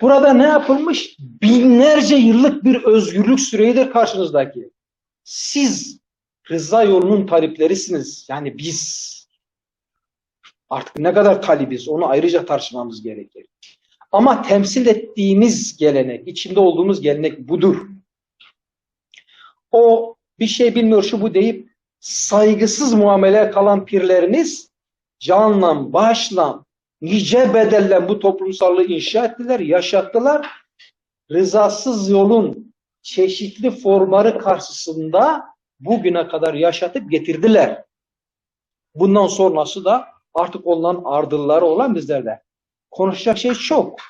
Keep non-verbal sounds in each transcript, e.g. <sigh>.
Burada ne yapılmış? Binlerce yıllık bir özgürlük süreyidir karşınızdaki. Siz rıza yolunun taliplerisiniz. Yani biz. Artık ne kadar talibiz onu ayrıca tartışmamız gerekir. Ama temsil ettiğimiz gelenek, içinde olduğumuz gelenek budur. O bir şey bilmiyor şu bu deyip saygısız muamele kalan pirlerimiz canla, başla, nice bedelle bu toplumsallığı inşa ettiler, yaşattılar. Rızasız yolun çeşitli formları karşısında bugüne kadar yaşatıp getirdiler. Bundan sonrası da artık onların ardılları olan bizlerde. Konuşacak şey çok.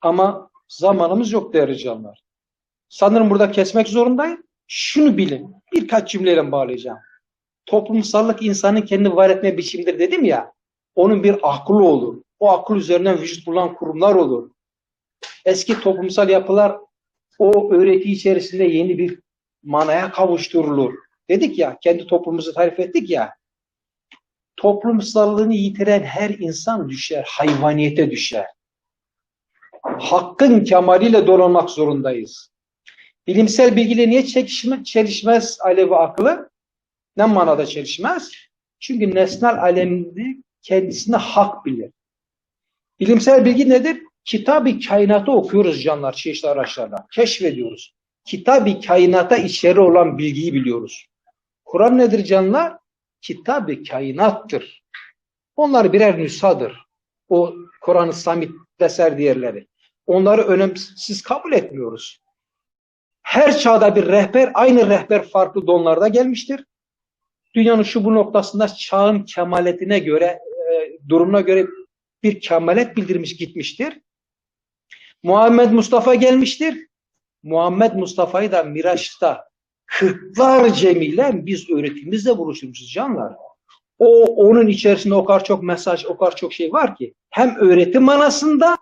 Ama zamanımız yok değerli canlar. Sanırım burada kesmek zorundayım. Şunu bilin. Birkaç cümleyle bağlayacağım. Toplumsallık insanın kendi var etme biçimidir dedim ya. Onun bir aklı olur. O akıl üzerinden vücut bulan kurumlar olur. Eski toplumsal yapılar o öğreti içerisinde yeni bir manaya kavuşturulur. Dedik ya, kendi toplumumuzu tarif ettik ya. Toplumsallığını yitiren her insan düşer, hayvaniyete düşer. Hakkın kemaliyle donanmak zorundayız. Bilimsel bilgiyle niye çelişme, çelişmez Alevi aklı? Ne manada çelişmez? Çünkü nesnel alemde kendisine hak bilir. Bilimsel bilgi nedir? Kitab-ı kainatı okuyoruz canlar çeşitli araçlarla. Keşfediyoruz. Kitab-ı kainata içeri olan bilgiyi biliyoruz. Kur'an nedir canlar? Kitab-ı kainattır. Onlar birer nüshadır. O Kur'an-ı Samit vesaire diğerleri. Onları önemsiz kabul etmiyoruz. Her çağda bir rehber, aynı rehber farklı donlarda gelmiştir. Dünyanın şu bu noktasında çağın kemaletine göre, durumuna göre bir kemalet bildirmiş gitmiştir. Muhammed Mustafa gelmiştir. Muhammed Mustafa'yı da Miraç'ta kırklar cemiyle biz öğretimizle buluşturmuşuz canlar. O onun içerisinde o kadar çok mesaj, o kadar çok şey var ki hem öğretim manasında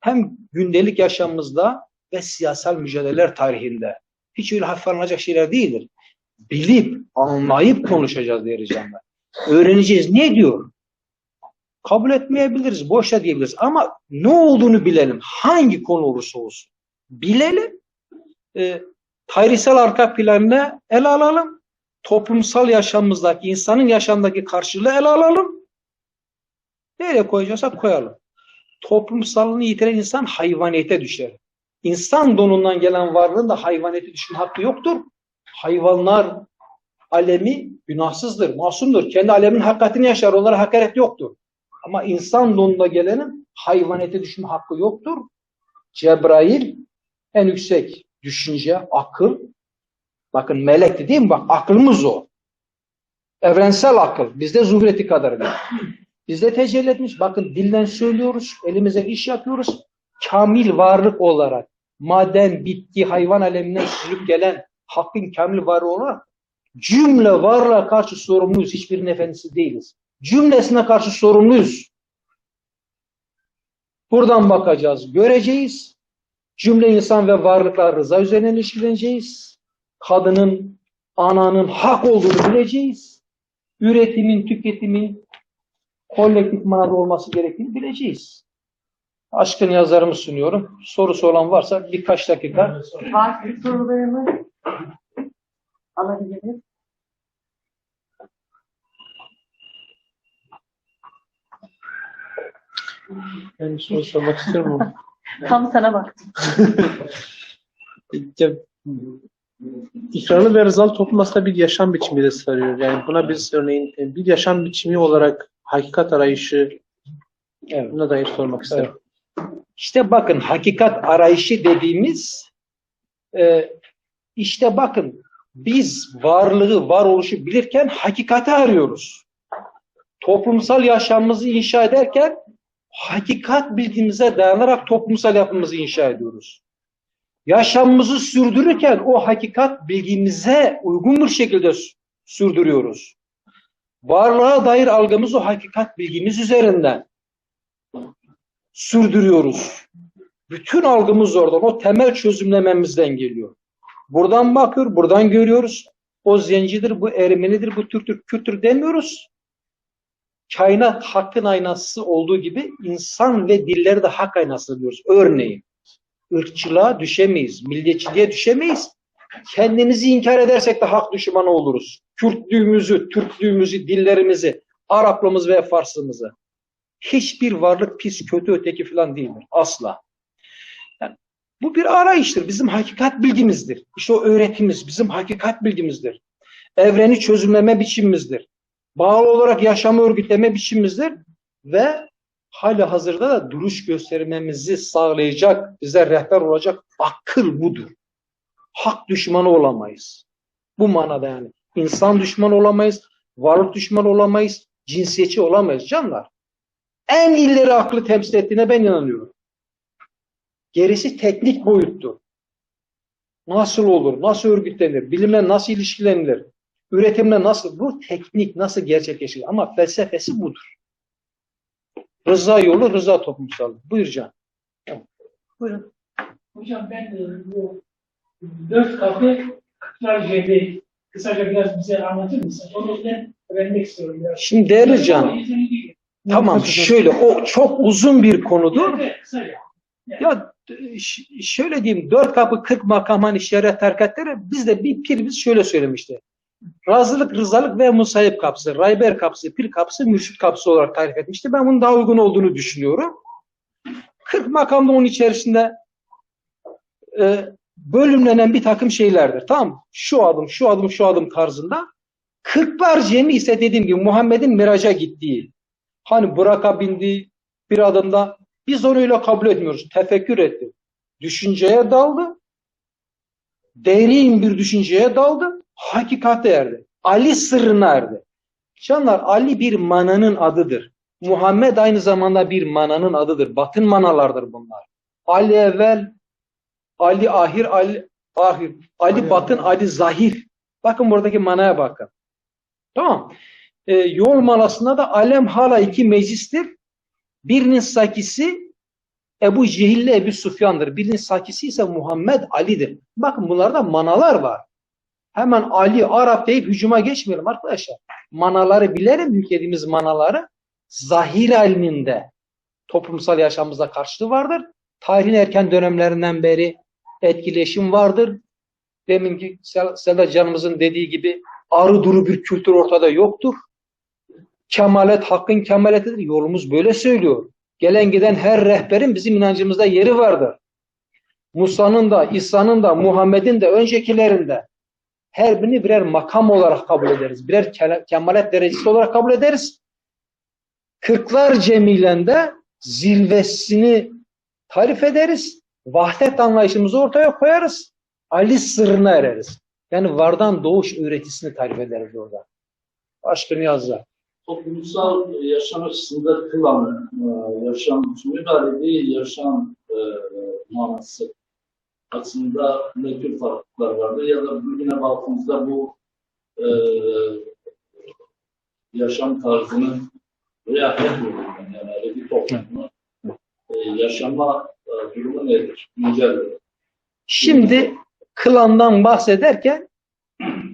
hem gündelik yaşamımızda ve siyasal mücadeleler tarihinde. Hiç öyle hafife alınacak şeyler değildir. Bilip, anlayıp konuşacağız değerli canlar. Öğreneceğiz. Ne diyor? Kabul etmeyebiliriz, boşa diyebiliriz. Ama ne olduğunu bilelim. Hangi konu olursa olsun. Bilelim. E, tarihsel arka planını ele alalım. Toplumsal yaşamımızdaki, insanın yaşamdaki karşılığı ele alalım. Nereye koyacaksak koyalım. Toplumsallığını yitiren insan hayvaniyete düşer. İnsan donundan gelen varlığın da hayvaniyete düşme hakkı yoktur. Hayvanlar alemi günahsızdır, masumdur. Kendi alemin hakikatini yaşar. Onlara hakaret yoktur. Ama insan donunda gelenin hayvaniyete düşme hakkı yoktur. Cebrail en yüksek düşünce, akıl. Bakın melekti değil mi? Bak aklımız o. Evrensel akıl. Bizde zuhreti kadarıyla. Bizde tecelli etmiş. Bakın dilden söylüyoruz. Elimize iş yapıyoruz. Kamil varlık olarak maden, bitki, hayvan aleminden süzülüp gelen hakkın kamil varlığı olarak cümle varlığa karşı sorumluyuz. Hiçbirinin efendisi değiliz. Cümlesine karşı sorumluyuz. Buradan bakacağız, göreceğiz. Cümle insan ve varlıklar rıza üzerine ilişkileneceğiz. Kadının, ananın hak olduğunu bileceğiz. Üretimin, tüketimin kolektif manada olması gerektiğini bileceğiz. Aşkın yazarımı sunuyorum. Sorusu olan varsa birkaç dakika. Varsa sorularını alabiliriz. Ben bir soru sormak istiyorum ama. <laughs> Tam sana baktım. Ya, İkranı ve rızalı toplum aslında bir yaşam biçimi de sarıyor. Yani buna biz örneğin e, bir yaşam biçimi olarak hakikat arayışı Evet. buna dair sormak isterim. İşte bakın hakikat arayışı dediğimiz e, işte bakın biz varlığı, varoluşu bilirken hakikati arıyoruz. Toplumsal yaşamımızı inşa ederken hakikat bilgimize dayanarak toplumsal yapımızı inşa ediyoruz. Yaşamımızı sürdürürken o hakikat bilgimize uygun bir şekilde sürdürüyoruz. Varlığa dair algımız o hakikat bilgimiz üzerinden sürdürüyoruz. Bütün algımız oradan, o temel çözümlememizden geliyor. Buradan bakıyor, buradan görüyoruz. O zencidir, bu Ermenidir, bu Türktür, Kürttür demiyoruz. Kainat hakkın aynası olduğu gibi insan ve dilleri de hak aynası diyoruz. Örneğin ırkçılığa düşemeyiz, milliyetçiliğe düşemeyiz. Kendimizi inkar edersek de hak düşmanı oluruz. Kürtlüğümüzü, Türklüğümüzü, dillerimizi, Araplığımızı ve Farslığımızı. Hiçbir varlık pis, kötü, öteki falan değildir. Asla. Yani bu bir arayıştır. Bizim hakikat bilgimizdir. İşte o öğretimiz bizim hakikat bilgimizdir. Evreni çözümleme biçimimizdir. Bağlı olarak yaşamı örgütleme biçimimizdir. Ve hali hazırda da duruş göstermemizi sağlayacak, bize rehber olacak akıl budur. Hak düşmanı olamayız. Bu manada yani. İnsan düşmanı olamayız, varlık düşmanı olamayız, cinsiyetçi olamayız canlar. En ileri aklı temsil ettiğine ben inanıyorum. Gerisi teknik boyuttu. Nasıl olur, nasıl örgütlenir, bilimle nasıl ilişkilenilir, üretimle nasıl, bu teknik nasıl gerçekleşir ama felsefesi budur. Rıza yolu, rıza toplumsal. Buyur Can. Buyurun. Hocam ben e, bu dört kapı kıtlar cebri kısaca biraz bize anlatır mısın? Onu ben öğrenmek istiyorum biraz. Şimdi değerli Can, tamam şöyle, o çok uzun bir konudur. Ya şöyle diyeyim, dört kapı kırk makam hani şeriat tarikatları bizde bir pirimiz şöyle söylemişti. Razılık, rızalık ve musayip kapısı, rayber kapısı, pir kapısı, mürşit kapısı olarak tarif etmişti. Ben bunun daha uygun olduğunu düşünüyorum. Kırk makamda onun içerisinde e, bölümlenen bir takım şeylerdir. Tamam? Şu adım, şu adım, şu adım tarzında. Kırklar cemi ise dediğim gibi Muhammed'in miraca gittiği. Hani Burak'a bindiği bir adımda biz onu öyle kabul etmiyoruz. Tefekkür etti. Düşünceye daldı. Derin bir düşünceye daldı. Hakikate erdi. Ali sırrına erdi. Canlar Ali bir mananın adıdır. Muhammed aynı zamanda bir mananın adıdır. Batın manalardır bunlar. Ali evvel, Ali ahir, Ali ahir. Ali batın, Ali zahir. Bakın buradaki manaya bakın. Tamam. Ee, yol manasında da alem hala iki meclistir. Birinin sakisi Ebu Cehil ile Ebu Sufyan'dır. Birinin sakisi ise Muhammed Ali'dir. Bakın bunlarda manalar var. Hemen Ali, Arap deyip hücuma geçmeyelim arkadaşlar. Manaları bilelim, yüklediğimiz manaları. Zahir ilminde toplumsal yaşamımızda karşılığı vardır. Tarihin erken dönemlerinden beri etkileşim vardır. Deminki Selda canımızın dediği gibi arı duru bir kültür ortada yoktur. Kemalet hakkın kemaletidir. Yolumuz böyle söylüyor. Gelen giden her rehberin bizim inancımızda yeri vardır. Musa'nın da, İsa'nın da, Muhammed'in de öncekilerinde her birini birer makam olarak kabul ederiz. Birer ke- kemalet derecesi olarak kabul ederiz. Kırklar cemilende zirvesini tarif ederiz. Vahdet anlayışımızı ortaya koyarız. Ali sırrına ereriz. Yani vardan doğuş öğretisini tarif ederiz orada. Aşkını yazlar. toplumsal yaşam açısında kılan e, yaşam, müdahale yaşam e, manası açısında ne tür farklılıklar vardır ya da bugüne baktığımızda bu e, yaşam tarzını ediyor. Yani öyle bir toplumu e, yaşama e, durumu nedir? Güncel. Şimdi klandan bahsederken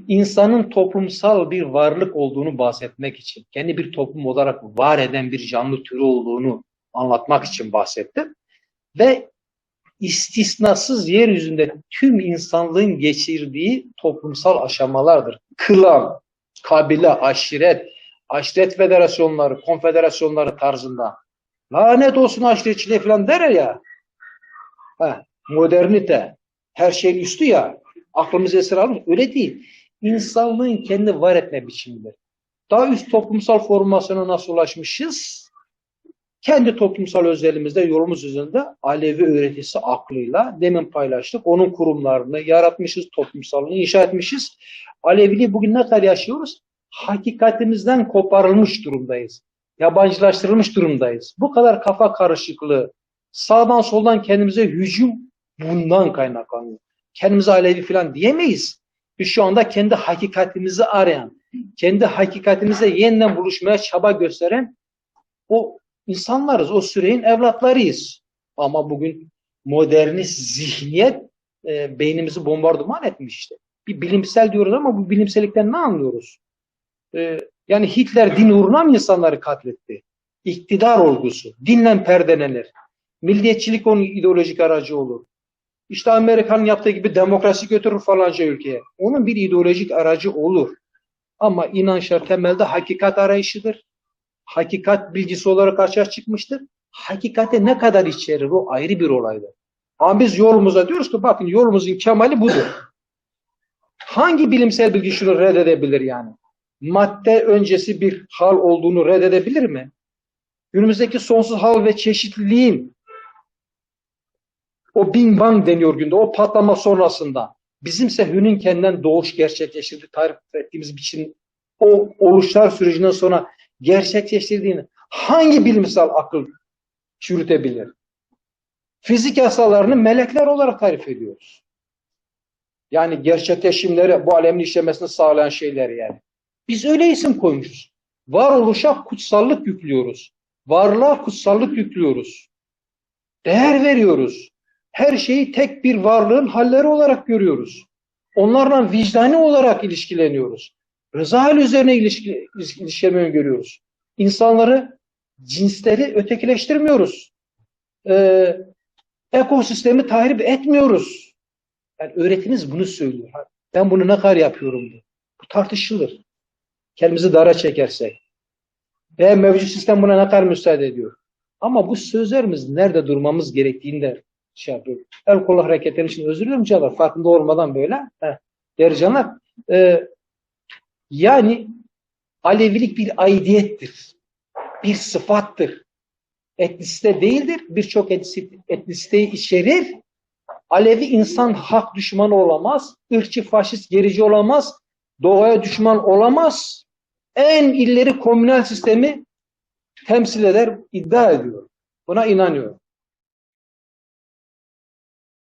insanın toplumsal bir varlık olduğunu bahsetmek için, kendi bir toplum olarak var eden bir canlı türü olduğunu anlatmak için bahsettim. Ve istisnasız yeryüzünde tüm insanlığın geçirdiği toplumsal aşamalardır. Klan, kabile, aşiret, aşiret federasyonları, konfederasyonları tarzında. Lanet olsun aşiretçiliğe falan der ya. Ha, modernite, her şeyin üstü ya. Aklımız esir almış. Öyle değil. İnsanlığın kendi var etme biçimidir. Daha üst toplumsal formasyona nasıl ulaşmışız? Kendi toplumsal özelimizde, yolumuz üzerinde Alevi öğretisi aklıyla demin paylaştık. Onun kurumlarını yaratmışız, toplumsalını inşa etmişiz. Aleviliği bugün ne kadar yaşıyoruz? Hakikatimizden koparılmış durumdayız. Yabancılaştırılmış durumdayız. Bu kadar kafa karışıklığı, sağdan soldan kendimize hücum bundan kaynaklanıyor. Kendimize Alevi falan diyemeyiz. Biz şu anda kendi hakikatimizi arayan, kendi hakikatimizle yeniden buluşmaya çaba gösteren o insanlarız, o süreyin evlatlarıyız. Ama bugün modernist zihniyet e, beynimizi bombardıman etmiş işte. Bir bilimsel diyoruz ama bu bilimsellikten ne anlıyoruz? E, Yani Hitler din uğruna mı insanları katletti? İktidar olgusu, dinle perdelenir. Milliyetçilik onun ideolojik aracı olur. İşte Amerika'nın yaptığı gibi demokrasi götürür falanca ülkeye. Onun bir ideolojik aracı olur. Ama inançlar temelde hakikat arayışıdır. Hakikat bilgisi olarak açığa çıkmıştır. Hakikate ne kadar içerir o ayrı bir olaydır. Ama biz yolumuza diyoruz ki bakın yolumuzun kemali budur. Hangi bilimsel bilgi şunu reddedebilir yani? Madde öncesi bir hal olduğunu reddedebilir mi? Günümüzdeki sonsuz hal ve çeşitliliğin o Big Bang deniyor günde, o patlama sonrasında bizimse Hününken'den doğuş gerçekleştirdi, tarif ettiğimiz biçim o oluşlar sürecinden sonra gerçekleştirdiğini hangi bilimsel akıl çürütebilir? Fizik yasalarını melekler olarak tarif ediyoruz. Yani gerçekleşimleri, bu alemin işlemesini sağlayan şeyler yani. Biz öyle isim koymuşuz. Varoluşa kutsallık yüklüyoruz. Varlığa kutsallık yüklüyoruz. Değer veriyoruz. Her şeyi tek bir varlığın halleri olarak görüyoruz. Onlarla vicdani olarak ilişkileniyoruz. Rıza hal üzerine ilişki, ilişkilemeyi görüyoruz. İnsanları, cinsleri ötekileştirmiyoruz. Ee, ekosistemi tahrip etmiyoruz. Yani öğretimiz bunu söylüyor. Ben bunu ne kadar yapıyorum diye. Bu tartışılır. Kendimizi dara çekersek. Ve mevcut sistem buna ne kadar müsaade ediyor. Ama bu sözlerimiz nerede durmamız gerektiğini de şey yapıyor. El kol hareketleri için özür dilerim canlar. Farkında olmadan böyle. Heh, değerli canlar. Ee, yani Alevilik bir aidiyettir. Bir sıfattır. Etnisite değildir. Birçok etnisiteyi içerir. Alevi insan hak düşmanı olamaz. ırkçı, faşist, gerici olamaz. Doğaya düşman olamaz. En illeri komünel sistemi temsil eder, iddia ediyor. Buna inanıyorum.